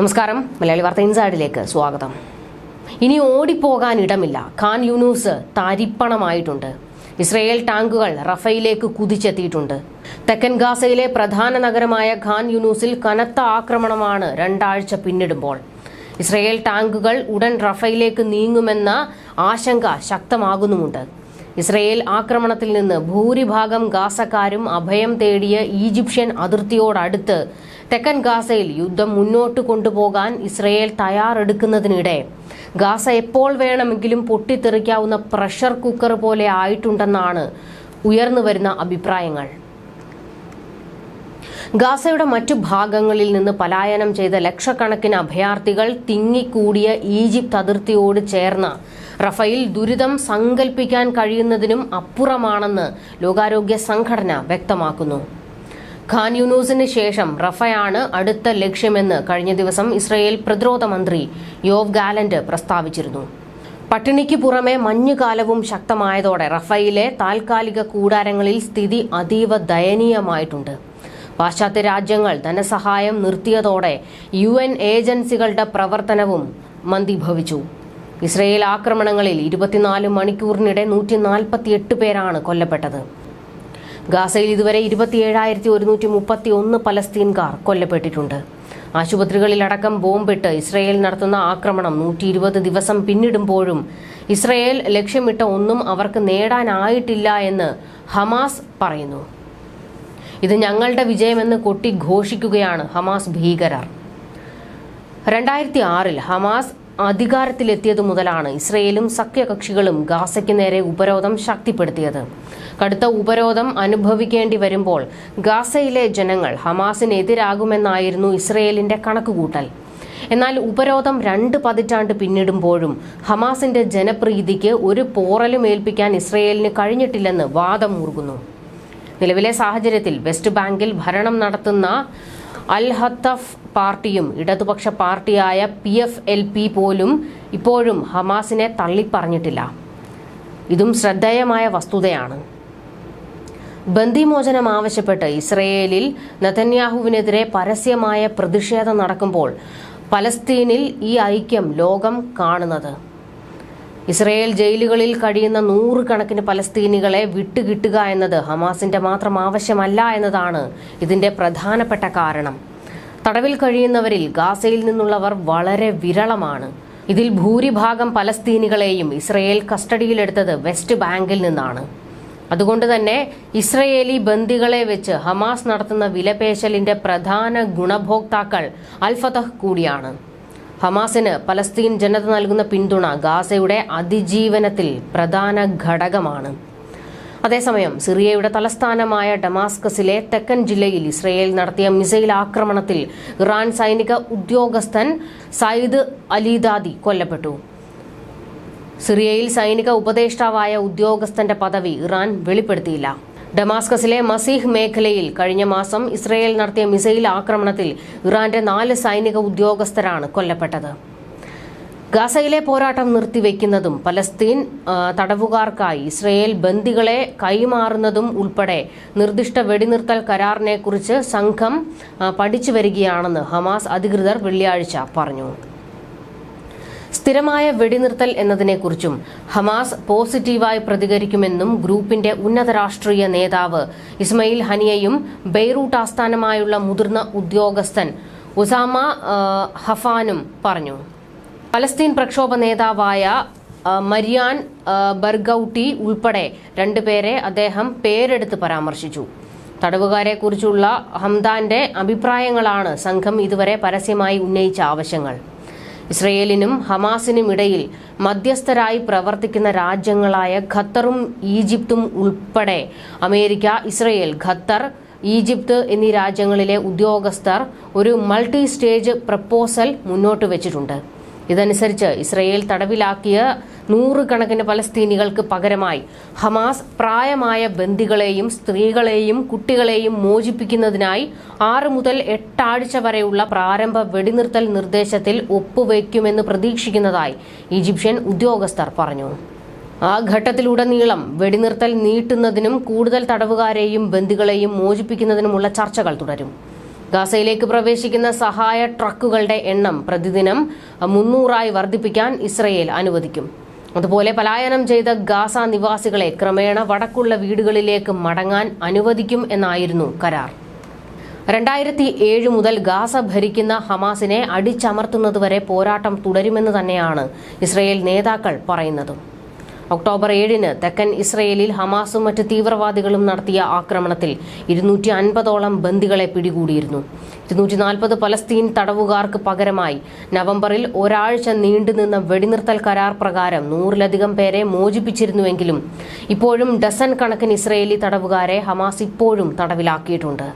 നമസ്കാരം. മലയാളി വാർത്ത ഇൻസൈഡിലേക്ക് സ്വാഗതം. ഇനി ഓടിപ്പോകാൻ ഇടമില്ല. ഖാൻ യൂനൂസ് താരിപ്പണമായിട്ടുണ്ട്. ഇസ്രയേൽ ടാങ്കുകൾ റഫയിലേക്ക് കുതിച്ചെത്തിയിട്ടുണ്ട്. തെക്കൻ ഗാസയിലെ പ്രധാന നഗരമായ ഖാൻ യൂനൂസിൽ കനത്ത ആക്രമണമാണ് രണ്ടാഴ്ച പിന്നിടുമ്പോൾ. ഇസ്രയേൽ ടാങ്കുകൾ ഉടൻ റഫയിലേക്ക് നീങ്ങുമെന്ന ആശങ്ക ശക്തമാകുന്നുമുണ്ട്. ഇസ്രയേൽ ആക്രമണത്തിൽ നിന്ന് ഭൂരിഭാഗം ഗാസക്കാരും അഭയം തേടിയ ഈജിപ്ഷ്യൻ അതിർത്തിയോടടുത്ത് തെക്കൻ ഗാസയിൽ യുദ്ധം മുന്നോട്ട് കൊണ്ടുപോകാൻ ഇസ്രയേൽ തയ്യാറെടുക്കുന്നതിനിടെ ഗാസ എപ്പോൾ വേണമെങ്കിലും പൊട്ടിത്തെറിക്കാവുന്ന പ്രഷർ കുക്കർ പോലെ ആയിട്ടുണ്ടെന്നാണ് ഉയർന്നു വരുന്ന അഭിപ്രായങ്ങൾ. ഗാസയുടെ മറ്റു ഭാഗങ്ങളിൽ നിന്ന് പലായനം ചെയ്ത ലക്ഷക്കണക്കിന് അഭയാർത്ഥികൾ തിങ്ങിക്കൂടിയ ഈജിപ്ത് അതിർത്തിയോട് ചേർന്ന റഫയിൽ ദുരിതം സങ്കല്പിക്കാൻ കഴിയുന്നതിനും അപ്പുറമാണെന്ന് ലോകാരോഗ്യ സംഘടന വ്യക്തമാക്കുന്നു. ഖാൻ യൂനൂസിന് ശേഷം റഫയാണ് അടുത്ത ലക്ഷ്യമെന്ന് കഴിഞ്ഞ ദിവസം ഇസ്രയേൽ പ്രതിരോധ മന്ത്രി യോവ് ഗാലന്റ് പ്രസ്താവിച്ചിരുന്നു. പട്ടിണിക്ക് പുറമെ മഞ്ഞുകാലവും ശക്തമായതോടെ റഫയിലെ താൽക്കാലിക കൂടാരങ്ങളിൽ സ്ഥിതി അതീവ ദയനീയമായിട്ടുണ്ട്. പാശ്ചാത്യ രാജ്യങ്ങൾ ധനസഹായം നിർത്തിയതോടെ യു എൻ ഏജൻസികളുടെ പ്രവർത്തനവും മന്ദീഭവിച്ചു. ഇസ്രയേൽ ആക്രമണങ്ങളിൽ ഇരുപത്തിനാല് മണിക്കൂറിനിടെ നൂറ്റി നാൽപ്പത്തിയെട്ട് പേരാണ് കൊല്ലപ്പെട്ടത്. ഗാസയിൽ ഇതുവരെ ഇരുപത്തിയേഴായിരത്തി ഒരുന്നൂറ്റി മുപ്പത്തി ഒന്ന് പലസ്തീൻകാർ കൊല്ലപ്പെട്ടിട്ടുണ്ട്. ആശുപത്രികളിലടക്കം ബോംബിട്ട് ഇസ്രയേൽ നടത്തുന്ന ആക്രമണം നൂറ്റി ഇരുപത് ദിവസം പിന്നിടുമ്പോഴും ഇസ്രയേൽ ലക്ഷ്യമിട്ട ഒന്നും അവർക്ക് നേടാനായിട്ടില്ല എന്ന് ഹമാസ് പറയുന്നു. ഇത് ഞങ്ങളുടെ വിജയമെന്ന് കൊട്ടി ഘോഷിക്കുകയാണ് ഹമാസ് ഭീകരർ. രണ്ടായിരത്തി ആറിൽ ഹമാസ് അധികാരത്തിലെത്തിയതു മുതലാണ് ഇസ്രയേലും സഖ്യകക്ഷികളും ഗാസയ്ക്ക് നേരെ ഉപരോധം ശക്തിപ്പെടുത്തിയത്. കടുത്ത ഉപരോധം അനുഭവിക്കേണ്ടി വരുമ്പോൾ ഗാസയിലെ ജനങ്ങൾ ഹമാസിനെതിരാകുമെന്നായിരുന്നു ഇസ്രയേലിന്റെ കണക്കുകൂട്ടൽ. എന്നാൽ ഉപരോധം രണ്ട് പതിറ്റാണ്ട് പിന്നിടുമ്പോഴും ഹമാസിന്റെ ജനപ്രീതിക്ക് ഒരു പോറലും ഏൽപ്പിക്കാൻ ഇസ്രയേലിന് കഴിഞ്ഞിട്ടില്ലെന്ന് വാദം മുറുകുന്നു നിലവിലെ സാഹചര്യത്തിൽ വെസ്റ്റ് ബാങ്കിൽ ഭരണം നടത്തുന്ന അൽ ഹത്തഫ് പാർട്ടിയും ഇടതുപക്ഷ പാർട്ടിയായ പി എഫ് എൽ പി പോലും ഇപ്പോഴും ഹമാസിനെ തള്ളിപ്പറഞ്ഞിട്ടില്ല. ഇതും ശ്രദ്ധേയമായ വസ്തുതയാണ്. ബന്ദിമോചനം ആവശ്യപ്പെട്ട് ഇസ്രയേലിൽ നതന്യാഹുവിനെതിരെ പരസ്യമായ പ്രതിഷേധം നടക്കുമ്പോൾ പലസ്തീനിൽ ഈ ഐക്യം ലോകം കാണുന്നത്. ഇസ്രയേൽ ജയിലുകളിൽ കഴിയുന്ന നൂറുകണക്കിന് പലസ്തീനികളെ വിട്ടുകിട്ടുക എന്നത് ഹമാസിന്റെ മാത്രം ആവശ്യമല്ല എന്നതാണ് ഇതിന്റെ പ്രധാനപ്പെട്ട കാരണം. തടവിൽ കഴിയുന്നവരിൽ ഗാസയിൽ നിന്നുള്ളവർ വളരെ വിരളമാണ്. ഇതിൽ ഭൂരിഭാഗം പലസ്തീനികളെയും ഇസ്രയേൽ കസ്റ്റഡിയിലെടുത്തത് വെസ്റ്റ് ബാങ്കിൽ നിന്നാണ്. അതുകൊണ്ട് തന്നെ ഇസ്രയേലി ബന്ദികളെ വെച്ച് ഹമാസ് നടത്തുന്ന വിലപേശലിന്റെ പ്രധാന ഗുണഭോക്താക്കൾ അൽഫതഹ് കൂടിയാണ്. ഹമാസിന് പലസ്തീൻ ജനത നൽകുന്ന പിന്തുണ ഗാസയുടെ അതിജീവനത്തിൽ പ്രധാന ഘടകമാണ്. അതേസമയം സിറിയയുടെ തലസ്ഥാനമായ ഡമാസ്കസിലെ തെക്കൻ ജില്ലയിൽ ഇസ്രയേൽ നടത്തിയ മിസൈൽ ആക്രമണത്തിൽ ഇറാൻ സൈനിക ഉദ്യോഗസ്ഥൻ സയ്യിദ് അലിദാദി കൊല്ലപ്പെട്ടു. സിറിയയിൽ സൈനിക ഉപദേഷ്ടാവായ ഉദ്യോഗസ്ഥന്റെ പദവി ഇറാൻ വെളിപ്പെടുത്തിയില്ല. ഡമാസ്കസിലെ മസീഹ് മേഖലയിൽ കഴിഞ്ഞ മാസം ഇസ്രയേൽ നടത്തിയ മിസൈൽ ആക്രമണത്തിൽ ഇറാന്റെ നാല് സൈനിക ഉദ്യോഗസ്ഥരാണ് കൊല്ലപ്പെട്ടത്. ഗാസയിലെ പോരാട്ടം നിർത്തിവെക്കുന്നതും പലസ്തീൻ തടവുകാർക്കായി ഇസ്രയേൽ ബന്ദികളെ കൈമാറുന്നതും ഉൾപ്പെടെ നിർദ്ദിഷ്ട വെടിനിർത്തൽ കരാറിനെക്കുറിച്ച് സംഘം പഠിച്ചു വരികയാണെന്ന് ഹമാസ് അധികൃതർ വെള്ളിയാഴ്ച പറഞ്ഞു. സ്ഥിരമായ വെടിനിർത്തൽ എന്നതിനെക്കുറിച്ചും ഹമാസ് പോസിറ്റീവായി പ്രതികരിക്കുമെന്നും ഗ്രൂപ്പിന്റെ ഉന്നത രാഷ്ട്രീയ നേതാവ് ഇസ്മയിൽ ഹനിയയും ബെയ്റൂട്ട് ആസ്ഥാനമായുള്ള മുതിർന്ന ഉദ്യോഗസ്ഥൻ ഉസാമ ഹഫാനും പറഞ്ഞു. പലസ്തീൻ പ്രക്ഷോഭ നേതാവായ മരിയാൻ ബർഗൌട്ടി ഉൾപ്പെടെ രണ്ടുപേരെ അദ്ദേഹം പേരെടുത്ത് പരാമർശിച്ചു. തടവുകാരെക്കുറിച്ചുള്ള ഹംദാന്റെ അഭിപ്രായങ്ങളാണ് സംഘം ഇതുവരെ പരസ്യമായി ഉന്നയിച്ച ആവശ്യങ്ങൾ. ഇസ്രയേലിനും ഹമാസിനും ഇടയിൽ മധ്യസ്ഥരായി പ്രവർത്തിക്കുന്ന രാജ്യങ്ങളായ ഖത്തറും ഈജിപ്തും ഉൾപ്പെടെ അമേരിക്ക ഇസ്രയേൽ ഖത്തർ ഈജിപ്ത് എന്നീ രാജ്യങ്ങളിലെ ഉദ്യോഗസ്ഥർ ഒരു മൾട്ടി സ്റ്റേജ് പ്രപ്പോസൽ മുന്നോട്ട് വെച്ചിട്ടുണ്ട്. ഇതനുസരിച്ച് ഇസ്രയേൽ തടവിലാക്കിയ നൂറുകണക്കിന് പലസ്തീനികൾക്ക് പകരമായി. ഹമാസ് പ്രായമായ ബന്ദികളെയും സ്ത്രീകളെയും കുട്ടികളെയും മോചിപ്പിക്കുന്നതിനായി ആറ് മുതൽ എട്ടാഴ്ച വരെയുള്ള പ്രാരംഭ വെടിനിർത്തൽ നിർദ്ദേശത്തിൽ ഒപ്പുവയ്ക്കുമെന്ന് പ്രതീക്ഷിക്കുന്നതായി ഈജിപ്ഷ്യൻ ഉദ്യോഗസ്ഥർ പറഞ്ഞു. ആ ഘട്ടത്തിലുടനീളം വെടിനിർത്തൽ നീട്ടുന്നതിനും കൂടുതൽ തടവുകാരെയും ബന്ദികളെയും മോചിപ്പിക്കുന്നതിനുമുള്ള ചർച്ചകൾ തുടരും. ഗാസയിലേക്ക് പ്രവേശിക്കുന്ന സഹായ ട്രക്കുകളുടെ എണ്ണം പ്രതിദിനം മുന്നൂറായി വർദ്ധിപ്പിക്കാൻ ഇസ്രയേൽ അനുവദിക്കും. അതുപോലെ പലായനം ചെയ്ത ഗാസ നിവാസികളെ ക്രമേണ വടക്കുള്ള വീടുകളിലേക്ക് മടങ്ങാൻ അനുവദിക്കും എന്നായിരുന്നു കരാർ. രണ്ടായിരത്തി ഏഴ് മുതൽ ഗാസ ഭരിക്കുന്ന ഹമാസിനെ അടിച്ചമർത്തുന്നതുവരെ പോരാട്ടം തുടരുമെന്ന് തന്നെയാണ് ഇസ്രയേൽ നേതാക്കൾ പറയുന്നത്. ഒക്ടോബർ ഏഴിന് തെക്കൻ ഇസ്രയേലിൽ ഹമാസും മറ്റ് തീവ്രവാദികളും നടത്തിയ ആക്രമണത്തിൽ ഇരുന്നൂറ്റി അൻപതോളം ബന്ദികളെ പിടികൂടിയിരുന്നു. ഇരുന്നൂറ്റി നാൽപ്പത് പലസ്തീൻ തടവുകാർക്ക് പകരമായി നവംബറിൽ ഒരാഴ്ച നീണ്ടുനിന്ന വെടിനിർത്തൽ കരാർ പ്രകാരം നൂറിലധികം പേരെ മോചിപ്പിച്ചിരുന്നുവെങ്കിലും ഇപ്പോഴും ഡസൻ കണക്കിന് ഇസ്രയേലി തടവുകാരെ ഹമാസ് ഇപ്പോഴും തടവിലാക്കിയിട്ടുണ്ട്.